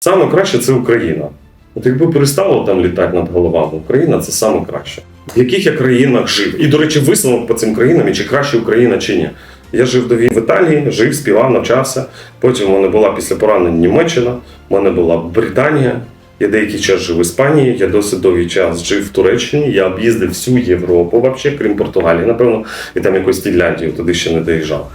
Саме краще це Україна. От якби перестало там літати над головами, Україна це саме краще. В яких я країнах жив? І, до речі, висновок по цим країнам, і чи краще Україна, чи ні. Я жив до війни в Італії, жив, співав, навчався. Потім у мене була після поранень Німеччина, у мене була Британія. Я деякий час жив в Іспанії, я досить довгий час жив в Туреччині. Я об'їздив всю Європу, вообще, крім Португалії, напевно, і там якусь Фінляндію, туди ще не доїжджав.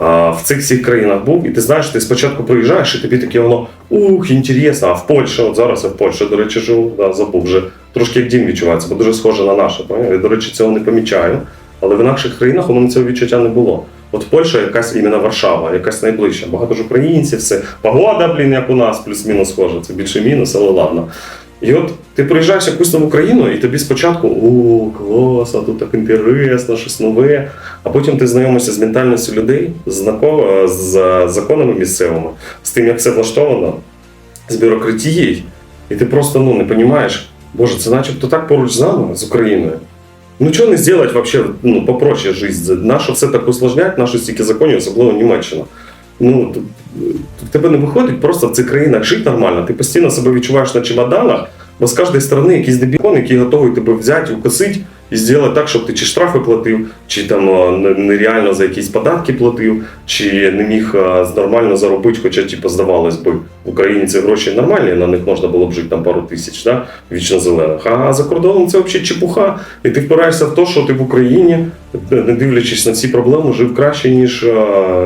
В цих всіх країнах був, і ти знаєш, ти спочатку приїжджаєш, і тобі таке воно ух, інтересно, а в Польщі, от зараз я в Польщі, до речі, живу, да, забув вже трошки як дім відчувається, бо дуже схоже на наше. поняв? Я, до речі, цього не помічаю. Але в інакших країнах у мене цього відчуття не було. От Польща якась іменно Варшава, якась найближча. Багато ж українців, все. Погода, блін, як у нас, плюс-мінус схожа. Це більше мінус, але ладно. І от ти приїжджаєш в якусь нову країну, і тобі спочатку о, клас, а тут так інтересно, щось нове. А потім ти знайомишся з ментальністю людей, з, знако- з законами місцевими, з тим, як все влаштовано, з бюрократією, і ти просто ну, не розумієш, боже, це начебто так поруч з нами, з Україною. Ну чого не зробити вообще, ну, попроще життя? Нащо все так усложнять, нащо стільки законів, особливо Німеччина. Ну, в тебе не виходить просто в цих країнах жити нормально. Ти постійно себе відчуваєш на чемоданах, бо з кожної сторони якийсь дебікон, який готовий тебе взяти, укосити і зробити так, щоб ти чи штрафи платив, чи там нереально за якісь податки платив, чи не міг нормально заробити, хоча типу, здавалось би, в Україні ці гроші нормальні, на них можна було б жити там пару тисяч, да? вічно зелених. А за кордоном це взагалі чепуха. І ти впираєшся в те, що ти в Україні, не дивлячись на ці проблеми, жив краще, ніж а,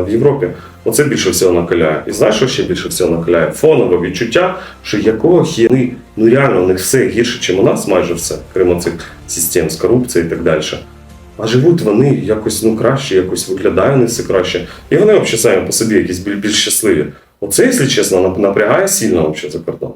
в Європі. Оце більше всього накаляє. І знаєш, що ще більше всього накаляє? Фонове відчуття, що якого хіни, ну реально у них все гірше, ніж у нас, майже все, крім цих систем з корупцією і так далі. А живуть вони якось ну краще, якось виглядає не все краще. І вони взагалі самі по собі якісь біль- більш щасливі. Оце, якщо чесно, напрягає сильно за кордоном.